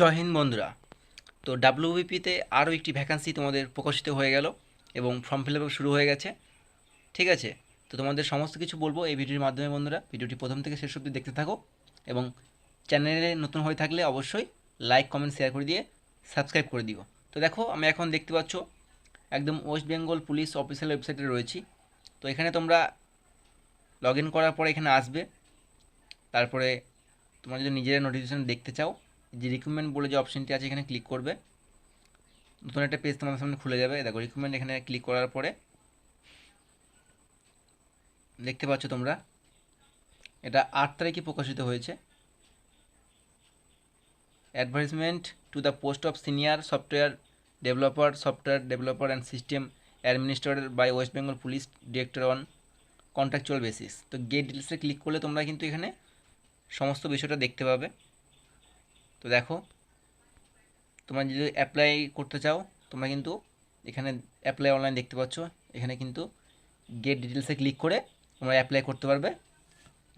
জয় হিন্দ, বন্ধুরা। তো ডাব্লিউবিপিতে আরও একটি ভ্যাকান্সি তোমাদের প্রকাশিত হয়ে গেল এবং ফর্ম ফিল শুরু হয়ে গেছে। ঠিক আছে? তো তোমাদের সমস্ত কিছু বলব এই ভিডিওর মাধ্যমে, বন্ধুরা। ভিডিওটি প্রথম থেকে শেষ অবধি দেখতে থাকো এবং চ্যানেলে নতুন হয়ে থাকলে অবশ্যই লাইক কমেন্ট শেয়ার করে দিয়ে সাবস্ক্রাইব করে দিও। তো দেখো, আমি এখন দেখতে পাচ্ছ একদম ওয়েস্ট বেঙ্গল পুলিশ অফিসিয়াল ওয়েবসাইটে রয়েছি। তো এখানে তোমরা লগ ইন করার পরে এখানে আসবে। তারপরে তোমরা যদি নিজেরা নোটিফিকেশান দেখতে চাও যে রিক্রুটমেন্ট বলে যে অপশনটি আছে, এখানে ক্লিক করবে। নতুন একটা পেজ তোমাদের সামনে খুলে যাবে। দেখো রিক্রুটমেন্ট এখানে ক্লিক করার পরে দেখতে পাচ্ছ তোমরা, এটা আট তারিখে প্রকাশিত হয়েছে। Advertisement to the post of senior software developer software developer and system administrator by West Bengal police director on contractual basis তো গেট ডিটেলসে ক্লিক করলে তোমরা কিন্তু এখানে সমস্ত বিষয়টা দেখতে পাবে। তো দেখো, তোমরা যদি অ্যাপ্লাই করতে চাও, তোমরা কিন্তু এখানে অ্যাপ্লাই অনলাইন দেখতে পাচ্ছ। এখানে কিন্তু গেট ডিটেলসে ক্লিক করে তোমরা অ্যাপ্লাই করতে পারবে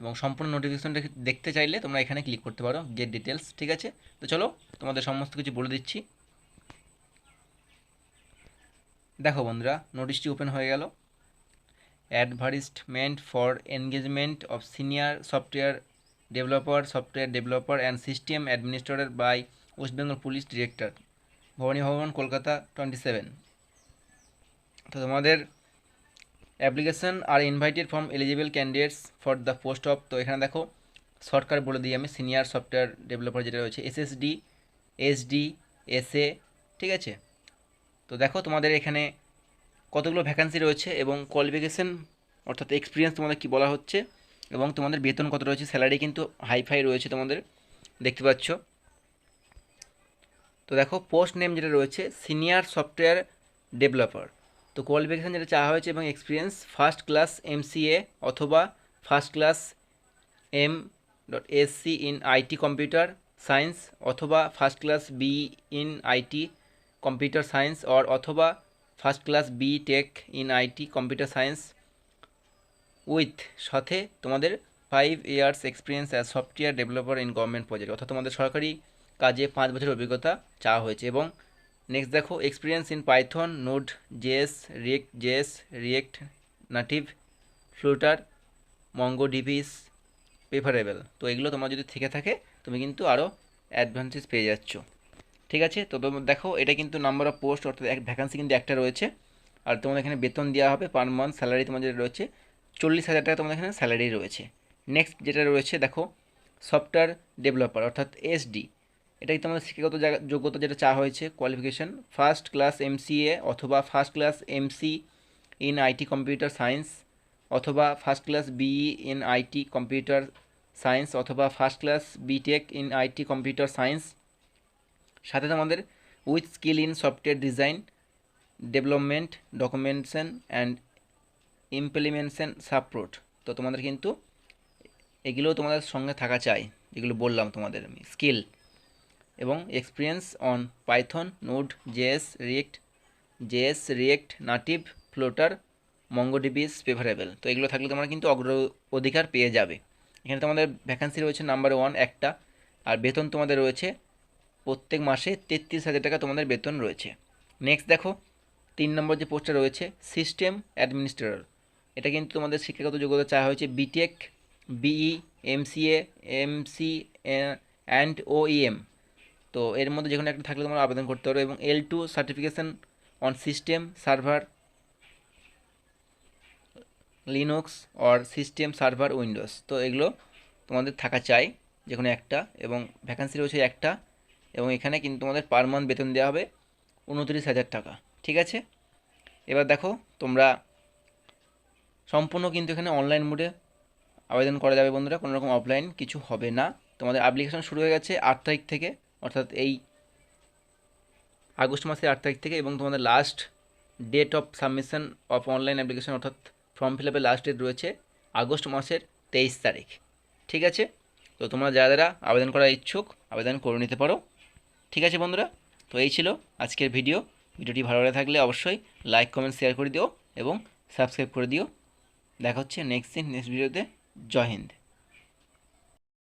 এবং সম্পূর্ণ নোটিফিকেশনটা দেখতে চাইলে তোমরা এখানে ক্লিক করতে পারো গেট ডিটেলস ঠিক আছে? তো চলো, তোমাদের সমস্ত কিছু বলে দিচ্ছি। দেখো বন্ধুরা নোটিশটি ওপেন হয়ে গেল। Advertisement for engagement of senior software developer software developer and system administrator by West Bengal police director Bhabani Bhawan Kolkata twenty seven তো তোমাদের application are invited from eligible candidates for the post of তো এখানে দেখো shortcut বলে দিই আমি senior software developer যেটা রয়েছে এসএসডি এসডি এসএ ঠিক আছে? তো দেখো তোমাদের এখানে কতগুলো ভ্যাকান্সি রয়েছে এবং কোয়ালিফিকেশান অর্থাৎ এক্সপিরিয়েন্স তোমাদের কি বলা হচ্ছে? এবং তোমাদের বেতন কত রয়েছে? স্যালারি কিন্তু হাইফাই রয়েছে তোমাদের। দেখতে পাচ্ছ? তো দেখো পোস্ট নেম যেটা রয়েছে সিনিয়র সফটওয়্যার ডেভেলপার তো কোয়ালিফিকেশান যেটা চাওয়া হয়েছে এবং এক্সপিরিয়েন্স ফার্স্ট ক্লাস এমসিএ অথবা first class M dot SC in IT computer science অথবা first class B in IT computer science or অথবা first class B tech in IT computer science with সাথে তোমাদের five years experience as software developer in government project অর্থাৎ তোমাদের সরকারি কাজে পাঁচ বছরের অভিজ্ঞতা চাওয়া হয়েছে। এবং নেক্সট দেখো experience in Python Node JS React JS React native Flutter mongo DBs preferable তো এগুলো তোমার যদি থেকে থাকে, তুমি কিন্তু আরও অ্যাডভান্টেজ পেয়ে যাচ্ছ। ঠিক আছে? তো দেখো, এটা কিন্তু নাম্বার অফ পোস্ট অর্থাৎ এক ভ্যাকান্সি কিন্তু একটা রয়েছে। আর তোমাদের এখানে বেতন দেওয়া হবে পার মান্থ স্যালারি তোমাদের রয়েছে চল্লিশ হাজার টাকা তোমাদের এখানে স্যালারি রয়েছে। নেক্সট যেটা রয়েছে, দেখো সফটওয়্যার ডেভেলপার অর্থাৎ এসডি এটাই তোমাদের শিক্ষাগত যোগ্যতা যেটা চাওয়া হয়েছে কোয়ালিফিকেশান ফার্স্ট ক্লাস এমসিএ অথবা first class MC in IT computer science অথবা first class BE in IT computer science অথবা first class BTech in IT computer science সাথে তোমাদের with skill in software design development documentation and implementation support তো তোমাদের কিন্তু এগুলোও তোমাদের সঙ্গে থাকা চাই, যেগুলো বললাম তোমাদের আমি। স্কিল এবং experience on Python Node JS React JS React native Flutter MongoDBs preferable তো এগুলো থাকলে তোমরা কিন্তু অগ্র অধিকার পেয়ে যাবে। এখানে তোমাদের ভ্যাকান্সি রয়েছে নাম্বার ওয়ান একটা, আর বেতন তোমাদের রয়েছে প্রত্যেক মাসে তেত্রিশ হাজার টাকা তোমাদের বেতন রয়েছে। নেক্সট দেখো, তিন নম্বর যে পোস্টটা রয়েছে সিস্টেম অ্যাডমিনিস্ট্রেটর এটা কিন্তু তোমাদের শিক্ষাগত যোগ্যতা চাওয়া হয়েছে BTech BE MCA MC and OEM তো এর মধ্যে যে কোনো একটা থাকলে তোমরা আবেদন করতে পারো এবং L two certification on system server Linux or system server Windows তো এগুলো তোমাদের থাকা চাই যে কোনো একটা এবং ভ্যাকান্সি রয়েছে একটা এবং এখানে কিন্তু তোমাদের পার মান্থ বেতন দেওয়া হবে উনত্রিশ হাজার টাকা। ঠিক আছে? এবার দেখো তোমরা সম্পূর্ণ কিন্তু এখানে অনলাইন মোডে আবেদন করা যাবে বন্ধুরা। কোনো রকম অফলাইন কিছু হবে না। তোমাদের অ্যাপ্লিকেশন শুরু হয়ে গেছে আট তারিখ থেকে, অর্থাৎ এই আগস্ট মাসের আট তারিখ থেকে এবং তোমাদের last date of submission of online application অর্থাৎ ফর্ম ফিল আপের লাস্ট ডেট রয়েছে আগস্ট মাসের তেইশ তারিখ। ঠিক আছে? তো তোমরা যারা যারা আবেদন করার ইচ্ছুক, আবেদন করে নিতে পারো। ঠিক আছে বন্ধুরা? তো এই ছিল আজকের ভিডিও ভিডিওটি ভালো লাগে থাকলে অবশ্যই লাইক কমেন্ট শেয়ার করে দিও এবং সাবস্ক্রাইব করে দিও। দেখা হচ্ছে নেক্সট দিন নেক্সট ভিডিওতে জয় হিন্দ।